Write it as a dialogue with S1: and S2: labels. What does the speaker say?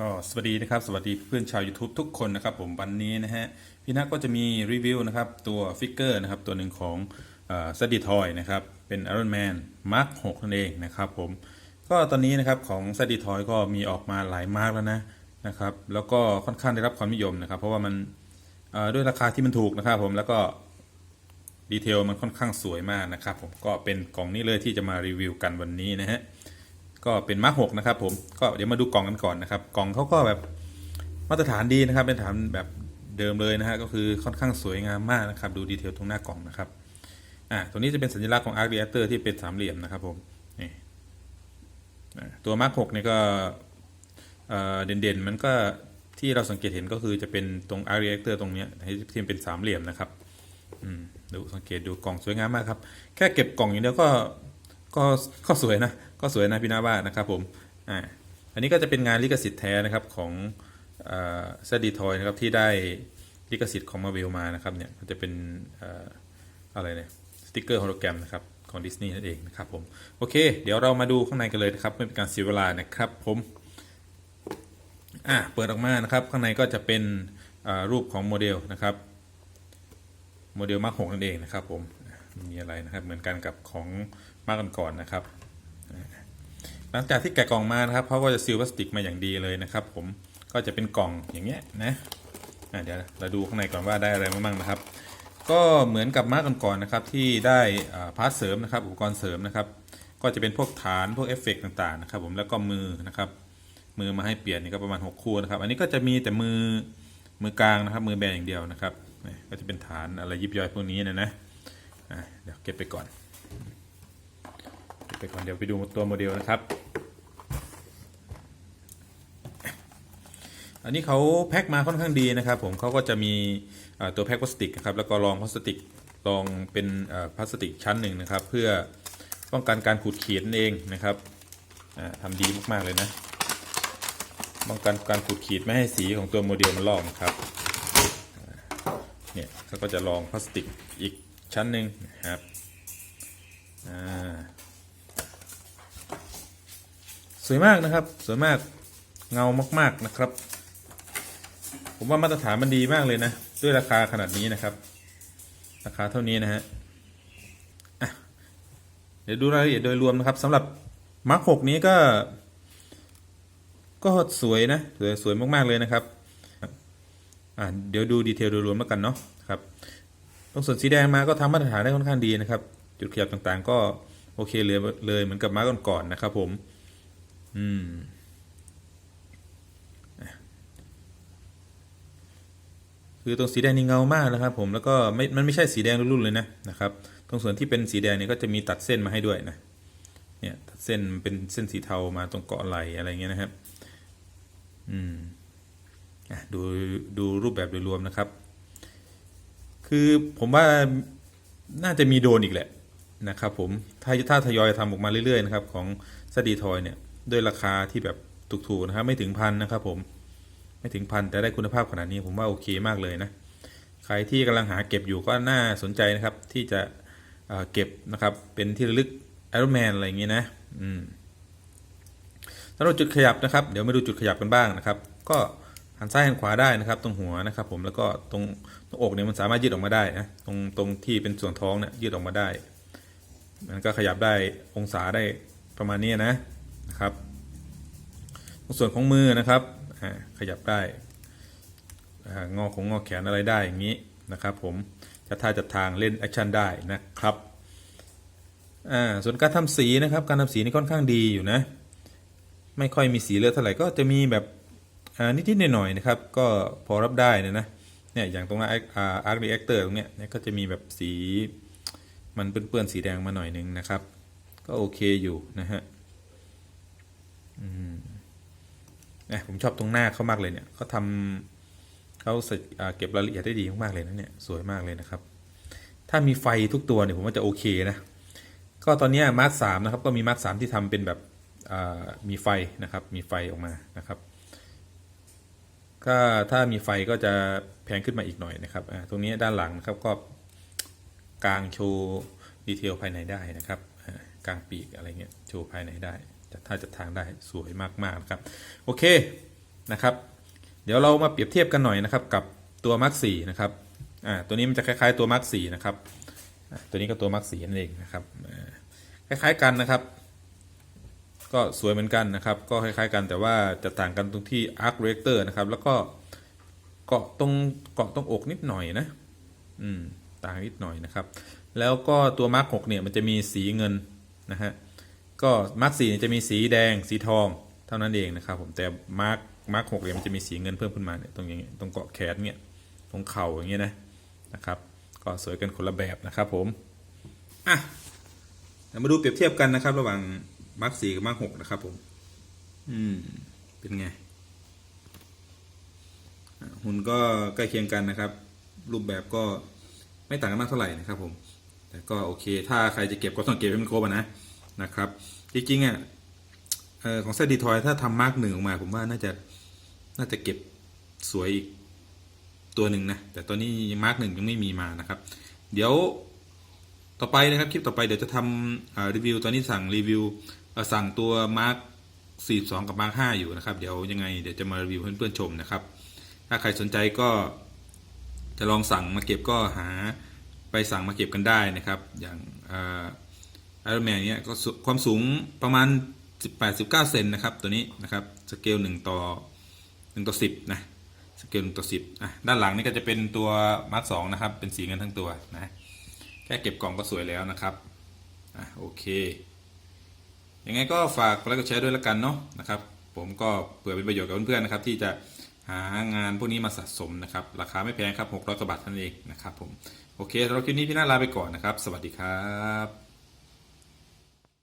S1: ก็สวัสดีนะครับ สวัสดีเพื่อนชาว YouTube ทุกคนนะครับผมวันนี้นะฮะพี่นักก็จะมีรีวิวนะครับตัวฟิกเกอร์นะครับตัวหนึ่งของสตีทอยนะครับเป็น Iron Man Mark 6นั่นเองนะครับผมก็ตอนนี้นะครับของสตีทอยก็มีออกมาหลายมาร์กแล้วนะนะครับแล้วก็ค่อนข้างได้รับความนิยมนะครับ เพราะว่ามันด้วยราคาที่มันถูกนะครับผมแล้วก็ดีเทลมันค่อนข้างสวยมากนะครับผมก็เป็นกล่องนี้เลยที่จะมารีวิวกันวันนี้นะฮะ ก็เป็นมาร์กหกนะครับ ผมก็เดี๋ยวมาดูกล่องกันก่อนนะครับ กล่องเขาก็แบบมาตรฐานดีนะครับเป็นฐานแบบเดิมเลยนะฮะก็คือค่อนข้างสวยงามมากนะครับ ดูดีเทลตรงหน้ากล่องนะครับอ่าตรงนี้จะเป็นสัญลักษณ์ของ Arc Reactor ที่เป็นสามเหลี่ยมนะครับผมนี่ตัวมาร์กหกนี่ยก็เอ่อเด่นๆ มันก็ที่เราสังเกตเห็นก็คือจะเป็นตรง Arc Reactor ตรงเนี้ยที่เป็นสามเหลี่ยมนะครับอืมดูสังเกตดูกล่องสวยงามมากครับ แค่เก็บกล่องอย่างเดียวก็ ก็ก็สวยนะก็สวยนะพี่นาว่านะครับผมอ่าอันนี้ก็จะเป็นงานลิขสิทธิ์แท้นะครับของเซดีทอยนะครับที่ได้ลิขสิทธิ์ของมาเวลมานะครับเนี่ยมันจะเป็นออะไรเนี่ยสติกเกอร์โฮโลแกรมนะครับของดิสนีย์นั่นเองนะครับผมโอเค เดี๋ยวเรามาดูข้างในกันเลยนะครับไม่เป็นการเสียเวลานะครับผมอ่าเปิดออกมานะครับข้างในก็จะเป็นรูปของโมเดลนะครับโมเดลมาร์กหกนั่นเองนะครับผมมีอะไรนะครับเหมือนกันกับของ มาร์กก่อนๆนะครับ หลังจากที่แกะกล่องมานะครับเขาก็จะซีลพลาสติกมาอย่างดีเลยนะครับ ผมก็จะเป็นกล่องอย่างเงี้ยนะเดี๋ยวเราดูข้างในก่อนว่าได้อะไรมาบ้างนะครับ ก็เหมือนกับมาร์กก่อนๆนะครับที่ได้พาร์ทเสริมนะครับ อุปกรณ์เสริมนะครับ ก็จะเป็นพวกฐานพวกเอฟเฟกต์ต่างๆนะครับ ผมแล้วก็มือนะครับ มือมาให้เปลี่ยนนี่ก็ประมาณ 6 คู่นะครับ อันนี้ก็จะมีแต่มือมือกลางนะครับ มือแบนอย่างเดียวนะครับก็จะเป็นฐานอะไรยิบย่อยพวกนี้นะนะเดี๋ยวเก็บไปก่อน ไปก่อนเดี๋ยวไปดูตัวโมเดลนะครับ อันนี้เขาแพ็คมาค่อนข้างดีนะครับ ผมเขาก็จะมีตัวแพ็คพลาสติกนะครับแล้วก็รองพลาสติกรองเป็นพลาสติกชั้นหนึ่งนะครับ เพื่อป้องกันการขูดขีดนั่นเองนะครับอ่าทำดีมากๆเลยนะป้องกันการขูดขีดไม่ให้สีของตัวโมเดลมันลอกนะครับเนี่ยเขาก็จะรองพลาสติกอีกชั้นหนึ่งนะครับอ่า สวยมากนะครับ สวยมากเงามาก ๆนะครับ ผมว่ามาตรฐานมันดีมากเลยนะ ด้วยราคาขนาดนี้นะครับ ราคาเท่านี้นะฮะเดี๋ยวดูรายละเอียดโดยรวมนะครับสำหรับมาร์คหกนี้ก็ ก็สวยนะสวยสวยมาก ๆ เลยนะครับอ่าเดี๋ยวดูดีเทลโดยรวมแล้วกันเนาะครับตรงส่วนสีแดงมาก็ทำมาตรฐานได้ค่อนข้างดีนะครับ จุดขยับต่างๆ ก็โอเคเลยเลยเหมือนกับมาร์กก่อนๆนะครับผม อืมคือตรงสีแดงนี่เงามากนะครับ ผมแล้วก็ไม่มันไม่ใช่สีแดงรุ่นๆเลยนะนะครับ ตรงส่วนที่เป็นสีแดงเนี่ยก็จะมีตัดเส้นมาให้ด้วยนะเนี่ยตัดเส้นเป็นเส้นสีเทามาตรงเกาะไหลอะไรเงี้ยนะครับ อืมอะดูดูรูปแบบโดยรวมนะครับ คือผมว่าน่าจะมีโดนอีกแหละนะครับ ผมถ้าถ้าทยอยทำออกมาเรื่อยๆนะครับ ของสตีทอยเนี่ย ด้วยราคาที่แบบถูกๆนะครับไม่ถึงพันนะครับผมไม่ถึงพันแต่ได้คุณภาพขนาดนี้ผมว่าโอเคมากเลยนะใครที่กำลังหาเก็บอยู่ก็น่าสนใจนะครับที่จะเเก็บนะครับเป็นที่ระลึกไอรอนแมนอะไรอย่างงี้นะอืมสำหรับจุดขยับนะครับเดี๋ยวมาดูจุดขยับกันบ้างนะครับ ก็หันซ้ายหันขวาได้นะครับ ตรงหัวนะครับผมแล้วก็ตรงตรงอกเนี่ยมันสามารถยืดออกมาได้นะตรงตรงที่เป็นส่วนท้องเนี่ยยืดออกมาได้ มันก็ขยับได้องศาได้ประมาณนี้นะ นะครับตรงส่วนของมือนะครับขยับได้งอของงอแขนอะไรได้อย่างนี้นะครับผมจะท่าจัดทางเล่นแอคชั่นได้นะครับส่วนการทำสีนะครับ การทำสีนี่ค่อนข้างดีอยู่นะ ไม่ค่อยมีสีเลือดเท่าไหร่ก็จะมีแบบนิดๆหน่อยๆนะครับ ก็พอรับได้นะนะเนี่ยอย่างตรงนั้นอาร์อาร์รีแอคเตอร์ตรงเนี้ยเนี่ยก็จะมีแบบสีมันเปื้อนๆสีแดงมาหน่อยนึงนะครับ ก็โอเคอยู่นะฮะอืม นะผมชอบตรงหน้าเขามากเลยเนี่ยเขาทำเขาเก็บรายละเอียดได้ดีมากๆเลยนะเนี่ยสวยมากเลยนะครับ ถ้ามีไฟทุกตัวเนี่ยผมว่าจะโอเคนะ ก็ตอนนี้มาร์คสามนะครับก็มีมาร์คสามที่ทำเป็นแบบมีไฟนะครับ มีไฟออกมานะครับก็ถ้ามีไฟก็จะแพงขึ้นมาอีกหน่อยนะครับตรงนี้ด้านหลังนะครับก็กลางโชว์ดีเทลภายในได้นะครับกลางปีกอะไรเงี้ยโชว์ภายในได้ จะถ้าจะทางได้สวยมากๆนะครับโอเคนะครับ เดี๋ยวเรามาเปรียบเทียบกันหน่อยนะครับ กับตัวมาร์กสี่นะครับอ่าตัวนี้มันจะคล้ายๆตัวมาร์กสี่นะครับตัวนี้ก็ตัวมาร์กสี่นั่นเองนะครับคล้ายๆกันนะครับ ก็สวยเหมือนกันนะครับ ก็คล้ายๆ กันแต่ว่าจะต่างกันตรงที่ arc reactor นะครับ แล้วก็เกาะตรงเกาะตรงอกนิดหน่อยนะอืมต่างนิดหน่อยนะครับ แล้วก็ตัวมาร์กหกเนี่ยมันจะมีสีเงินนะฮะ ก็มาร์กสี่จะมีสีแดงสีทองเท่านั้นเองนะครับผมแต่มาร์กมาร์กหกเนี่ยมันจะมีสีเงินเพิ่มขึ้นมาเนี่ยตรงอย่างเงี้ยตรงเกาะแขนเนี่ยตรงเข่าอย่างเงี้ยนะนะครับ ก็สวยกันคนละแบบนะครับผมอะเดี๋ยวมาดูเปรียบเทียบกันนะครับ ระหว่างมาร์กสี่กับมาร์กหกนะครับผม อืมเป็นไงหุ่นก็ใกล้เคียงกันนะครับ รูปแบบก็ไม่ต่างกันมากเท่าไหร่นะครับผม แต่ก็โอเค ถ้าใครจะเก็บก็ต้องเก็บให้มันครบนะ นะครับ จริงๆอะของเซดีทอยถ้าทำมาร์กหนึ่งออกมา ผมว่าน่าจะน่าจะเก็บสวยอีกตัวหนึ่งนะ แต่ตอนนี้มาร์กหนึ่งยังไม่มีมานะครับ เดี๋ยวต่อไปนะครับคลิปต่อไปเดี๋ยวจะทำรีวิวตอนนี้สั่งรีวิวสั่งตัวมาร์ก42 กับมาร์ก5อยู่นะครับ เดี๋ยวยังไงเดี๋ยวจะมารีวิวเพื่อนๆชมนะครับ ถ้าใครสนใจก็จะลองสั่งมาเก็บก็หาไปสั่งมาเก็บกันได้นะครับ อย่าง ไอรอนแมนเนี้ยก็ความสูงประมาณ 18-19 เซนนะครับตัวนี้นะครับสเกล1ต่อ1ต่อ10นะสเกล1ต่อ10อะด้านหลังนี่ก็จะเป็นตัวมาร์ค2นะครับเป็นสีเงินทั้งตัวนะแค่เก็บกล่องก็สวยแล้วนะครับอะโอเคยังไงก็ฝากกดไลค์กดแชร์ด้วยล้วกันเนาะนะครับผมก็เผื่อเป็นประโยชน์กับเพื่อนๆนะครับที่จะหางานพวกนี้มาสะสมนะครับราคาไม่แพงครับ600กว่าบาทเท่านั้นเองนะครับผมโอเคสำหรับคลิปนี้พี่น่าลาไปก่อนนะครับ สวัสดีครับ